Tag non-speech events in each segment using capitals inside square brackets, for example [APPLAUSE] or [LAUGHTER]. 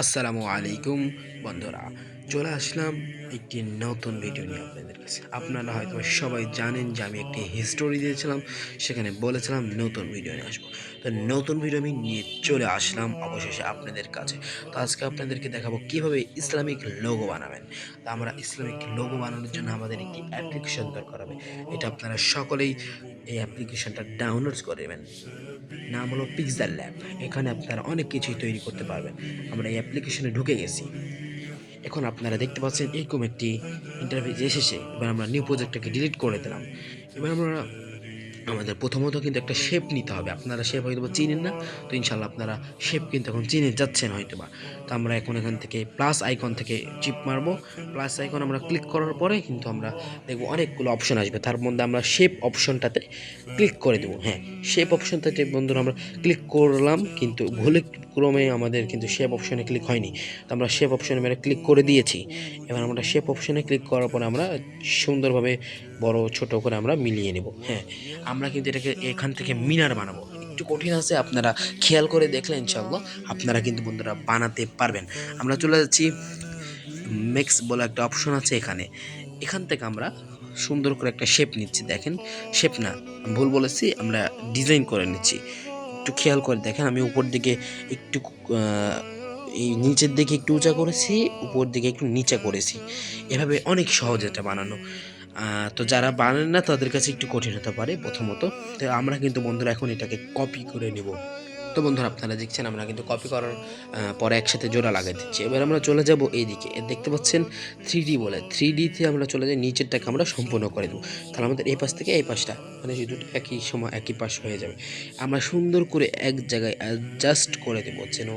আসসালামু আলাইকুম বন্ধুরা, চলে আসলাম একটি নতুন ভিডিও নিয়ে আপনাদের কাছে। আপনারা হয়তো সবাই জানেন যে আমি একটি হিস্টোরি দিয়েছিলাম, সেখানে বলেছিলাম নতুন ভিডিও নিয়ে আসব। তো নতুন ভিডিও আমি নিয়ে চলে আসলাম অবশেষে আপনাদের কাছে। তো আজকে আপনাদেরকে দেখাবো কীভাবে ইসলামিক লোগো বানাবেন। তো আমরা ইসলামিক লোগো বানানোর জন্য আমাদের একটি অ্যাপ্লিকেশন দরকার হবে। এটা আপনারা সকলেই এই অ্যাপ্লিকেশনটা ডাউনলোড করে নেবেন। নাম হলো পিক্সার ল্যাব এখানে আপনারা অনেক কিছুই তৈরি করতে পারবেন। আমরা এই অ্যাপ্লিকেশনে ঢুকে গেছি। এখন আপনারা দেখতে পাচ্ছেন, এরকম একটি ইন্টারভিউ এসেছে। এবার আমরা নিউ প্রজেক্টটাকে ডিলিট করে দিলাম। এবার আমরা আমাদের প্রথমত কিন্তু একটা শেপ নিতে হবে। আপনারা শেপ হয়তো বা চিনেন না, তো ইনশাল্লাহ আপনারা শেপ কিন্তু এখন চিনে যাচ্ছেন হয়তো বা তো আমরা এখন এখান থেকে প্লাস আইকন থেকে চিপ মারবো। প্লাস আইকন আমরা ক্লিক করার পরে কিন্তু আমরা দেখব অনেকগুলো অপশন আসবে। তার মধ্যে আমরা শেপ অপশনটাতে ক্লিক করে দেবো। হ্যাঁ শেপ অপশনটাতে বন্ধুরা আমরা ক্লিক করলাম, কিন্তু ভুলে ক্রমে আমাদের কিন্তু শেপ অপশনে ক্লিক হয়নি। তো আমরা শেপ অপশনে মেরে ক্লিক করে দিয়েছি। এবার আমরা শেপ অপশনে ক্লিক করার পরে আমরা সুন্দরভাবে বড় ছোট করে আমরা মিলিয়ে নেব। হ্যাঁ আমরা কিন্তু এটাকে এখান থেকে মিনার বানাবো। একটু কঠিন আছে, আপনারা খেয়াল করে দেখলে ইনশাল্লাহ আপনারা কিন্তু বন্ধুরা বানাতে পারবেন। আমরা চলে যাচ্ছি। মেক্স বলে একটা অপশন আছে এখানে। এখান থেকে আমরা সুন্দর করে একটা শেপ নিচ্ছি। দেখেন শেপ না, ভুল বলেছি, আমরা ডিজাইন করে নিচ্ছি। একটু খেয়াল করে দেখেন, আমি উপর দিকে একটু এই নিচের দিকে একটু উঁচা করেছি, উপর দিকে একটু নিচা করেছি। এভাবে অনেক সহজ এটা বানানো। তো যারা বানান না তাদের কাছে একটু কঠিন হতে পারে প্রথমত। তো আমরা কিন্তু বন্ধুরা এখন এটাকে কপি করে নেব। তো বন্ধুরা, আপনারা দেখছেন, আমরা কিন্তু কপি করার পরে একসাথে জোড়া লাগিয়ে দিচ্ছি। এবার আমরা চলে যাব এইদিকে। দেখতে পাচ্ছেন থ্রি ডি বলে। থ্রি ডিতে আমরা চলে যাই, নিচেরটাকে আমরা সম্পূর্ণ করে দেবো। তাহলে আমাদের এই পাশ থেকে এই পাশটা মানে এই দুটো একই সময়, একই পাশ হয়ে যাবে। আমরা সুন্দর করে এক জায়গায় অ্যাডজাস্ট করে দেবো, যেন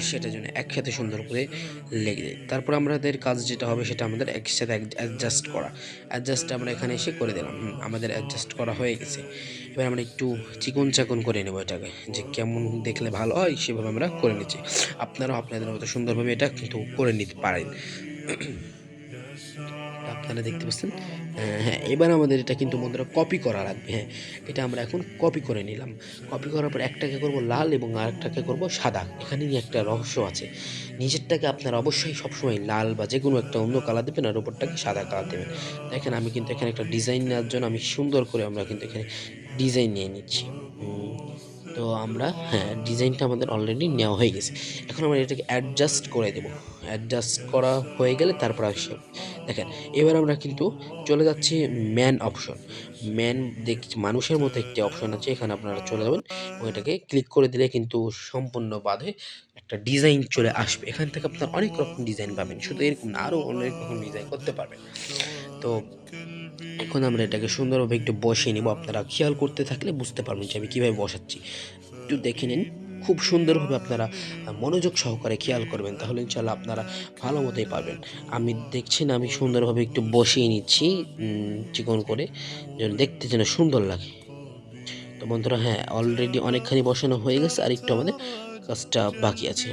সেটার জন্য একসাথে সুন্দর করে লেগে যায়। তারপর আমাদের কাজ যেটা হবে সেটা আমাদের একসাথে অ্যাডজাস্ট করা। অ্যাডজাস্ট আমরা এখানে এসে করে দিলাম। আমাদের অ্যাডজাস্ট করা হয়ে গেছে। এবার আমরা একটু চিকন চাকন করে নেব এটাকে। যে কেমন দেখলে ভালো হয় সেভাবে আমরা করে নিচ্ছি। আপনারাও আপনাদের মতো সুন্দরভাবে এটা কিন্তু করে নিতে পারেন। আপনারা দেখতে পাচ্ছেন? হ্যাঁ এবার আমাদের এটা কিন্তু বন্ধুরা কপি করা লাগবে হ্যাঁ। এটা আমরা এখন কপি করে নিলাম। কপি করার পর একটাকে করব লাল এবং আরেকটাকে করব সাদা। এখানেই একটা রহস্য আছে। নিজেরটাকে আপনারা অবশ্যই সবসময় লাল বা যে কোনো একটা অন্য কালার দেবেন আর ওপরটাকে সাদা কালার দেবেন। দেখেন, আমি কিন্তু এখানে একটা ডিজাইন নেওয়ার জন্য আমি সুন্দর করে আমরা কিন্তু এখানে ডিজাইন নিয়ে নিচ্ছি। তো আমরা হ্যাঁ ডিজাইনটা আমাদের অলরেডি নেওয়া হয়ে গেছে। এখন আমরা এটাকে অ্যাডজাস্ট করে দেবো। অ্যাডজাস্ট করা হয়ে গেলে তারপর আসে। দেখেন, এবার আমরা কিন্তু চলে যাচ্ছি ম্যান অপশন ম্যান দেখ, মানুষের মতো একটি অপশন আছে, এখানে আপনারা চলে যাবেন। এটাকে ক্লিক করে দিলে কিন্তু সম্পূর্ণ বাদে একটা ডিজাইন চলে আসবে। এখান থেকে আপনার অনেক রকম ডিজাইন পাবেন। শুধু এরকম না আরও অনেক রকম ডিজাইন করতে পারবেন। তো এখন আমরা এটাকে সুন্দরভাবে একটু বসিয়ে নিব। আপনারা খেয়াল করতে থাকলে বুঝতে পারবেন যে আমি কীভাবে বসাচ্ছি। একটু দেখে নিন, খুব সুন্দরভাবে আপনারা মনোযোগ সহকারে খেয়াল করবেন, তাহলে ইনশাল্লাহ আপনারা ভালো মতোই পারবেন। আমি দেখছেন আমি সুন্দরভাবে একটু বসিয়ে নিচ্ছি চিকন করে, যেন দেখতে যেন সুন্দর লাগে। তো বন্ধুরা হ্যাঁ অলরেডি অনেকখানি বসানো হয়ে গেছে আর একটু আমাদের কাজটা বাকি আছে।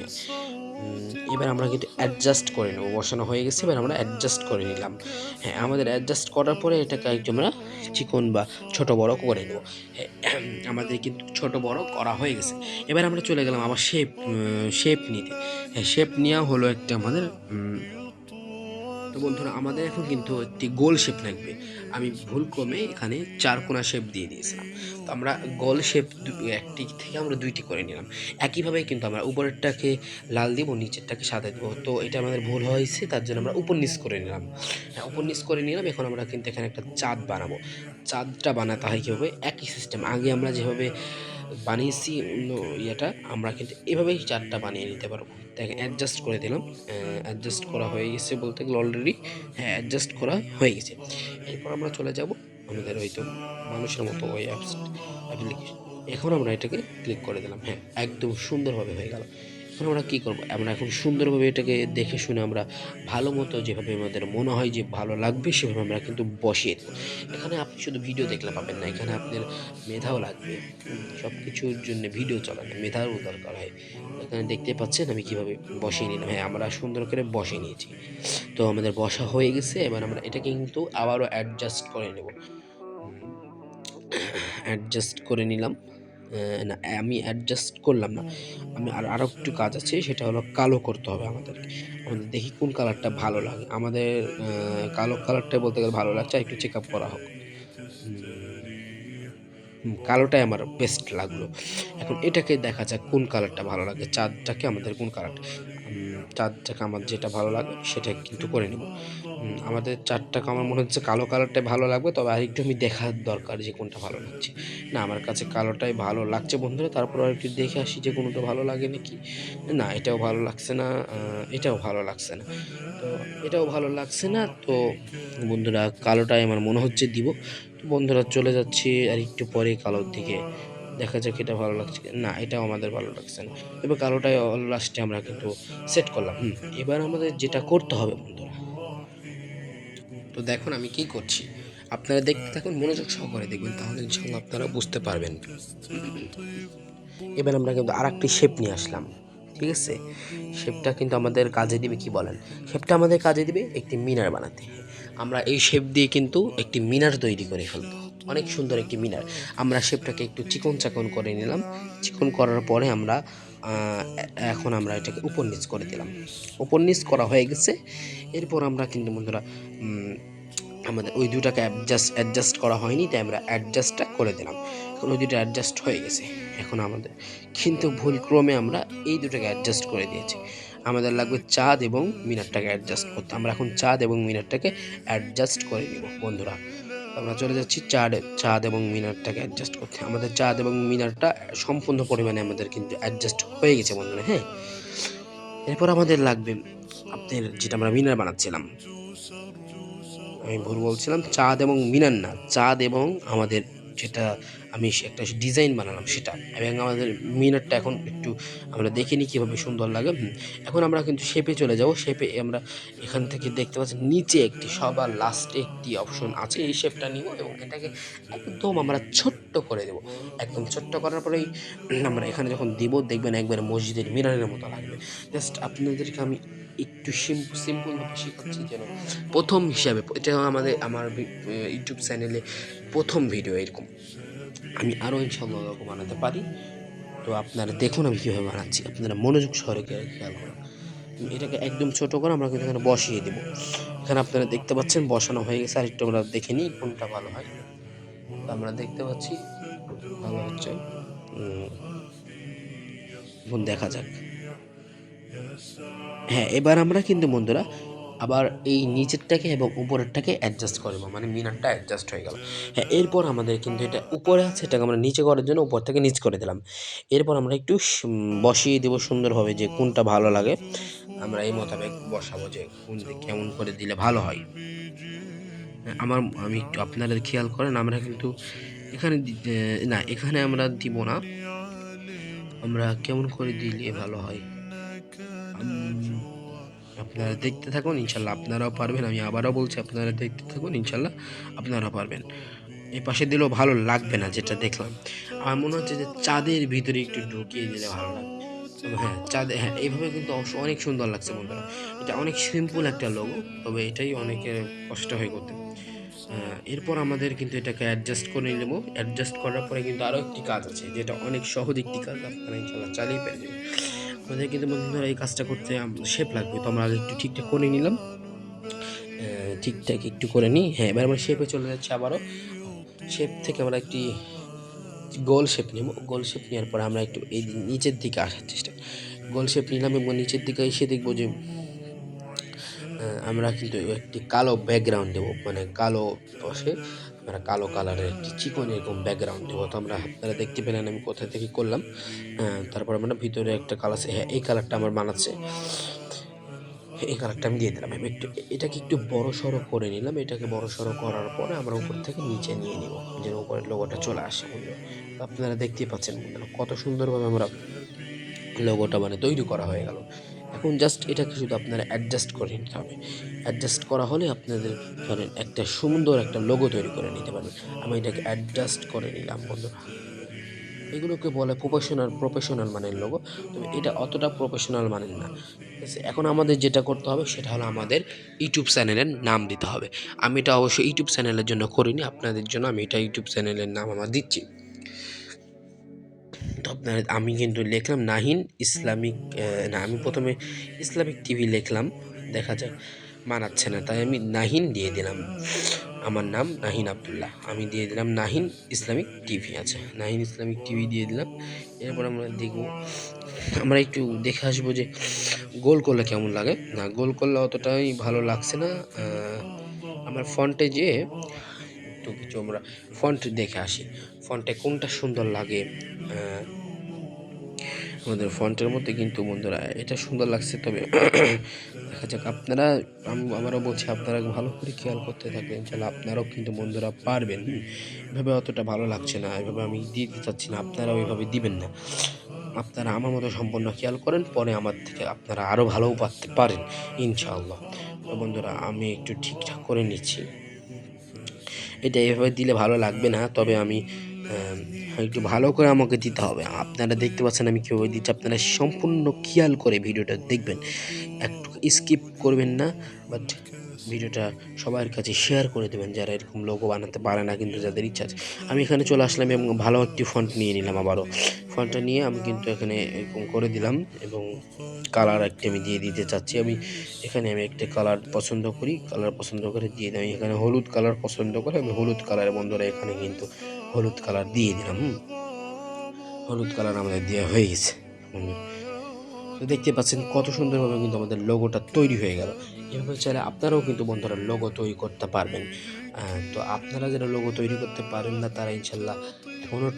এবার আমরা কিন্তু অ্যাডজাস্ট করে নেব। বসানো হয়ে গেছে এবার আমরা অ্যাডজাস্ট করে নিলাম। হ্যাঁ আমাদের অ্যাডজাস্ট করার পরে এটাকে একটু আমরা চিকন বা ছোট বড় করে নেব। হ্যাঁ, [CLEARS THROAT] আমাদের কিন্তু ছোট বড় করা হয়ে গেছে। এবার আমরা চলে গেলাম আবার শেপ শেপ নিতে। হ্যাঁ শেপ নেওয়া হলো একটা আমাদের তো বন্ধুরা, আমাদের এখন কিন্তু একটি গোল শেপ লাগবে। আমি ভুল ক্রমে এখানে চার কোনা শেপ দিয়ে দিয়েছিলাম। তো আমরা গোল শেপ একটি থেকে আমরা দুইটি করে নিলাম। একইভাবে কিন্তু আমরা উপরেরটাকে লাল দিব, নিচেরটাকে সাদা দিব। তো এটা আমাদের ভুল হয়েছে, তার জন্য আমরা উপর নিচ করে নিলাম। হ্যাঁ উপর নিচ করে নিলাম, এখন আমরা কিন্তু এখানে একটা চাঁদ বানাবো। চাঁদটা বানাতে হয় কীভাবে? একই সিস্টেম আগে আমরা যেভাবে বানিয়েছি ইয়েটা, আমরা কিন্তু এভাবেই চারটা বানিয়ে নিতে পারব। দেখেন অ্যাডজাস্ট করে দিলাম অ্যাডজাস্ট করা হয়ে গেছে বলতে গেলে অলরেডি হ্যাঁ অ্যাডজাস্ট করা হয়ে গেছে। এরপর আমরা চলে যাব আমাদের হয়তো মানুষের মতো ওই অ্যাপস অ্যাপ্লিকেশন এখন আমরা এটাকে ক্লিক করে দিলাম হ্যাঁ একদম সুন্দরভাবে হয়ে গেল। এখন আমরা কী করব? আমরা এখন সুন্দরভাবে এটাকে দেখে শুনে আমরা ভালো মতো যেভাবে আমাদের মনে হয় যে ভালো লাগবে, সেভাবে আমরা কিন্তু বসিয়ে দেবো। এখানে আপনি শুধু ভিডিও দেখলে পাবেন না, এখানে আপনার মেধাও লাগবে। সব কিছুর জন্য ভিডিও চলে না মেধারও দরকার হয়। এখানে দেখতে পাচ্ছেন আমি কীভাবে বসিয়ে নিলাম। হ্যাঁ আমরা সুন্দর করে বসিয়ে নিয়েছি। তো আমাদের বসা হয়ে গেছে, এবার আমরা এটাকে কিন্তু আবারও অ্যাডজাস্ট করে নেব। অ্যাডজাস্ট করে নিলাম। না, আমি অ্যাডজাস্ট করলাম না। আমি আর আরও একটু কাজ আছে, সেটা হলো কালো করতে হবে আমাদেরকে। আমাদের দেখি কোন কালারটা ভালো লাগে। আমাদের কালো কালারটা বলতে গেলে ভালো লাগছে একটু চেক আপ করা হোক। কালোটাই আমার বেস্ট লাগল। এখন এটাকে দেখা যাক কোন কালারটা ভালো লাগে, চাঁদটাকে আমাদের কোন কালারটা চাঁদটাকে আমার যেটা ভালো লাগে সেটা কিন্তু করে নেব। আমাদের চারটাকে আমার মনে হচ্ছে কালো কালারটাই ভালো লাগবে, তবে আরেকটু আমি দেখার দরকার যে কোনটা ভালো লাগছে। না, আমার কাছে কালোটাই ভালো লাগছে বন্ধুরা, তারপর আর একটু দেখে আসি যে কোনোটা ভালো লাগে নাকি। না, এটাও ভালো লাগছে না এটাও ভালো লাগছে না। তো এটাও ভালো লাগছে না, তো বন্ধুরা কালোটাই আমার মনে হচ্ছে দিব। তো বন্ধুরা চলে যাচ্ছি আর একটু পরে কালোর দিকে দেখা যাক এটা ভালো লাগছে না, এটাও আমাদের ভালো লাগছে না। তবে কালোটাই লাস্টে আমরা কিন্তু সেট করলাম। হুম, এবার আমাদের যেটা করতে হবে বন্ধুরা। তো দেখুন আমি কি করছি। আপনারা দেখতে থাকুন, মনোযোগ সহকারে দেখবেন, তাহলে ইনশাল্লাহ আপনারা বুঝতে পারবেন। এবার আমরা কিন্তু আর একটি শেপ নিয়ে আসলাম, ঠিক আছে? শেপটা কিন্তু আমাদের কাজে দিবে, কি বলেন? শেপটা আমাদের কাজে দিবে একটি মিনার বানাতে। আমরা এই শেপ দিয়ে কিন্তু একটি মিনার তৈরি করে ফেলব। অনেক সুন্দর একটি মিনার। আমরা শেপটাকে একটু চিকন চাকন করে নিলাম। চিকন করার পরে আমরা এখন আমরা এটাকে উপর নিচ করে দিলাম। উপর নিচ করা হয়ে গেছে। এরপর আমরা কিন্তু বন্ধুরা আমাদের ওই দুটাকে অ্যাডজাস্ট অ্যাডজাস্ট করা হয়নি, তাই আমরা অ্যাডজাস্টটা করে দিলাম। এখন ওই দুটো অ্যাডজাস্ট হয়ে গেছে। এখন আমাদের কিন্তু ভুল ক্রমে আমরা এই দুটাকে অ্যাডজাস্ট করে দিয়েছি। আমাদের লাগবে চাঁদ এবং মিনারটাকে অ্যাডজাস্ট করতে। আমরা এখন চাঁদ এবং মিনারটাকে অ্যাডজাস্ট করে নিব, বন্ধুরা। আমরা চলে যাচ্ছি চাঁদ চাঁদ এবং মিনারটাকে অ্যাডজাস্ট করতে। আমাদের চাঁদ এবং মিনারটা সম্পূর্ণ পরিমাণে আমাদের কিন্তু অ্যাডজাস্ট হয়ে গেছে বন্ধুরা হ্যাঁ? এরপর আমাদের লাগবে আপনার যেটা আমরা মিনার বানাচ্ছিলাম। আমি ভুল বলছিলাম, চাঁদ এবং মিনার না, চাঁদ এবং আমাদের যেটা আমি একটা ডিজাইন বানালাম সেটা। এবং আমাদের মিনারটা এখন একটু আমরা দেখিনি কীভাবে সুন্দর লাগে। এখন আমরা কিন্তু শেপে চলে যাব। শেপে আমরা এখান থেকে দেখতে পাচ্ছি নিচে একটি, সবার লাস্টে একটি অপশন আছে। এই শেপটা নিব এবং এটাকে একদম আমরা ছোট্ট করে দেব। একদম ছোট্ট করার পরেই আমরা এখানে যখন দিব, দেখবেন একবার মসজিদের মিনারের মতো লাগবে। জাস্ট আপনাদেরকে আমি একটু সিম্পলভাবে শেখাচ্ছি যেন প্রথম হিসাবে, এটা আমাদের, আমার ইউটিউব চ্যানেলে প্রথম ভিডিও এরকম। আমি আরও ইনশাল্লাহ বানাতে পারি। তো আপনারা দেখুন আমি কীভাবে বানাচ্ছি। আপনারা মনোযোগ সহরে খেয়াল করুন। এটাকে একদম ছোট করে আমরা কিন্তু এখানে বসিয়ে দেবো। এখানে আপনারা দেখতে পাচ্ছেন, বসানো হয়ে গেছে। আর একটু আমরা দেখে নিই কোনটা ভালো হয়। আমরা দেখতে পাচ্ছি, ভালো হচ্ছে। দেখা যাক। হ্যাঁ এবার আমরা কিন্তু বন্ধুরা আবার এই নিচেরটাকে এবং উপরেরটাকে অ্যাডজাস্ট করব মানে মিনারটা অ্যাডজাস্ট হয়ে গেল। হ্যাঁ এরপর আমাদের কিন্তু এটা উপরে আছে এটাকে আমরা নিচে করার জন্য উপর থেকে নিচ করে দিলাম। এরপর আমরা একটু বসিয়ে দেবো সুন্দরভাবে যে কোনটা ভালো লাগে। আমরা এই মোতাবেক বসাবো যে কোন কেমন করে দিলে ভালো হয়। হ্যাঁ, আমার আমি একটু আপনারা খেয়াল করেন আমরা কিন্তু এখানে না এখানে আমরা দিব না। আমরা কেমন করে দিলে ভালো হয়? আপনারা দেখতে থাকুন, ইনশাল্লাহ আপনারাও পারবেন। আমি আবারও বলছি, আপনারা দেখতে থাকুন, ইনশাল্লাহ আপনারাও পারবেন। এই পাশে দিলেও ভালো লাগবে না, যেটা দেখলাম। আমার মনে হচ্ছে যে চাঁদের ভিতরে একটু ঢুকিয়ে দিলে ভালো লাগবে। হ্যাঁ চাঁদে হ্যাঁ এইভাবে কিন্তু অনেক সুন্দর লাগছে বন্ধুরা। এটা অনেক সিম্পল একটা লোগো তবে এটাই অনেকের কষ্ট হয়ে করতে এরপর আমাদের কিন্তু এটাকে অ্যাডজাস্ট করে নেব অ্যাডজাস্ট করার পরে কিন্তু আরও একটি কাজ আছে, যেটা অনেক সহজ একটি কাজ, আপনারা ইনশাল্লাহ চালিয়ে পেরে যাবেন। আমাদের কিন্তু বন্ধুরা এই কাজটা করতে শেপ লাগবে। তো আমরা একটু ঠিকঠাক করে নিলাম। ঠিকঠাক একটু করে নিই। হ্যাঁ এবার আমরা শেপে চলে যাচ্ছি আবারও। শেপ থেকে আমরা একটি গোল শেপ নেব। গোল শেপ নেওয়ার পরে আমরা একটু এই নিচের দিকে আসার চেষ্টা। গোল শেপ নিলাম এবং নিচের দিকে এসে দেখব যে আমরা কিন্তু একটি কালো ব্যাকগ্রাউন্ড দেবো। মানে কালো পাশে। আমরা কালো কালারের একটি চিকন এরকম ব্যাকগ্রাউন্ড দেবো তো আমরা আপনারা দেখতে পেলেন আমি কোথা থেকে করলাম। তারপর আমরা ভিতরে একটা কালার হ্যাঁ এই কালারটা আমার বানাচ্ছে। এই কালারটা আমি দিয়ে দিলাম। আমি একটু, এটাকে একটু বড় সড়ো করে নিলাম। এটাকে বড় সড়ো করার পরে আমরা উপর থেকে নিচে নিয়ে নিব, যেন উপরের লোগোটা চলে আসে আপনারা দেখতেই পাচ্ছেন কত সুন্দরভাবে আমরা লোগোটা মানে তৈরি করা হয়ে গেল। এখন জাস্ট এটাকে শুধু আপনারা অ্যাডজাস্ট করে নিতে হবে। অ্যাডজাস্ট করা হলে আপনাদের ধরেন একটা সুন্দর একটা লোগো তৈরি করে নিতে পারবেন। আমি এটাকে অ্যাডজাস্ট করে নিলাম বন্ধুরা এগুলোকে বলে প্রফেশনাল প্রফেশনাল মানের লোগো তবে এটা অতটা প্রফেশনাল মানের না। এখন আমাদের যেটা করতে হবে, সেটা হলো আমাদের ইউটিউব চ্যানেলের নাম দিতে হবে। আমি এটা অবশ্যই ইউটিউব চ্যানেলের জন্য করিনি, আপনাদের জন্য আমি এটা ইউটিউব চ্যানেলের নাম আমার দিচ্ছি। তো আপনার, আমি কিন্তু লিখলাম নাহিন ইসলামিক না, আমি প্রথমে ইসলামিক টিভি লিখলাম, দেখা যাক, মানাচ্ছে না। তাই আমি নাহিন দিয়ে দিলাম। আমার নাম নাহিন আবদুল্লাহ। আমি দিয়ে দিলাম নাহিন ইসলামিক টিভি আছে। নাহিন ইসলামিক টিভি দিয়ে দিলাম। এরপর আমরা দেখব, আমরা একটু দেখে আসব যে গোল করলে কেমন লাগে। না, গোল করলে অতটাই ভালো লাগছে না। আমার ফন্টে যে একটু কিছু আমরা ফন্ট দেখে আসি। ফন্টে কোনটা সুন্দর লাগে আমাদের ফন্টের মধ্যে কিন্তু বন্ধুরা এটা সুন্দর লাগছে। তবে [COUGHS] দেখা যাক, আপনারা, আমি, আমারও বলছি, আপনারা ভালো করে খেয়াল করতে থাকবেন, ইনশাল্লাহ আপনারাও কিন্তু বন্ধুরা পারবেন। এভাবে অতটা ভালো লাগছে না, এভাবে আমি দিতে চাচ্ছি না, আপনারাও ওইভাবে দিবেন না। আপনারা আমার মতো সম্পূর্ণ খেয়াল করেন, পরে আমার থেকে আপনারা আরও ভালোও পারতে পারেন, ইনশাআল্লাহ। তো বন্ধুরা, আমি একটু ঠিকঠাক করে নিচ্ছি। এটা এভাবে দিলে ভালো লাগবে না, তবে আমি একটু ভালো করে আমাকে দিতে হবে। আপনারা দেখতে পাচ্ছেন আমি কীভাবে দিচ্ছি। আপনারা সম্পূর্ণ খেয়াল করে ভিডিওটা দেখবেন। একটু স্কিপ করবেন না বাট ভিডিওটা সবার কাছে শেয়ার করে দেবেন, যারা এরকম লোগো বানাতে পারে না কিন্তু যাদের ইচ্ছা আছে। আমি এখানে চলে আসলাম এবং ভালো একটি ফন্ট নিয়ে নিলাম আবারও। ফন্টটা নিয়ে আমি কিন্তু এখানে এরকম করে দিলাম এবং কালার একটি আমি দিয়ে দিতে চাচ্ছি। আমি এখানে আমি একটা কালার পছন্দ করি কালার পছন্দ করে দিয়ে দিই এখানে হলুদ কালার পছন্দ করে আমি হলুদ কালার বন্ধুরা এখানে কিন্তু হলুদ কালার দিয়ে দিলাম হলুদ কালার আমাদের দেওয়া হয়ে গেছে। তো দেখতে পাচ্ছেন কত সুন্দরভাবে কিন্তু আমাদের লোগোটা তৈরি হয়ে গেল। এভাবে চাইলে আপনারাও কিন্তু বন্ধুরা লোগো তৈরি করতে পারবেন। তো আপনারা যারা লোগো তৈরি করতে পারেন না, তারা ইনশাল্লাহ এখনও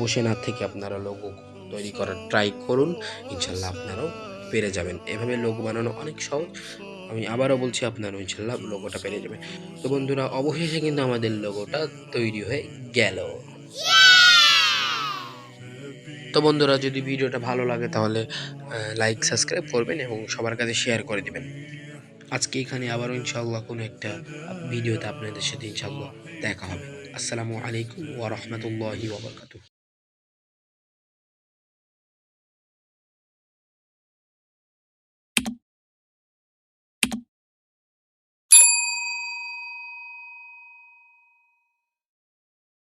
বসে না থেকে আপনারা লোগো তৈরি করার ট্রাই করুন। ইনশাল্লাহ আপনারাও পেরে যাবেন। এভাবে লোগো বানানো অনেক সহজ। আমি আবারও বলছি আপনারা ইনশাল্লাহ লোগোটা পেরে যাবেন। তো বন্ধুরা, অবশেষে কিন্তু আমাদের লোগোটা তৈরি হয়ে গেল। তো বন্ধুরা, যদি ভিডিওটা ভালো লাগে তাহলে লাইক সাবস্ক্রাইব করবেন এবং সবার কাছে শেয়ার করে দেবেন। আজকে এখানে আবারও ইনশাআল্লাহ কোনো একটা ভিডিওতে আপনাদের সাথে ইনশাআল্লাহ দেখা হবে। আসসালামু আলাইকুম ওয়া বারাকাতুহু।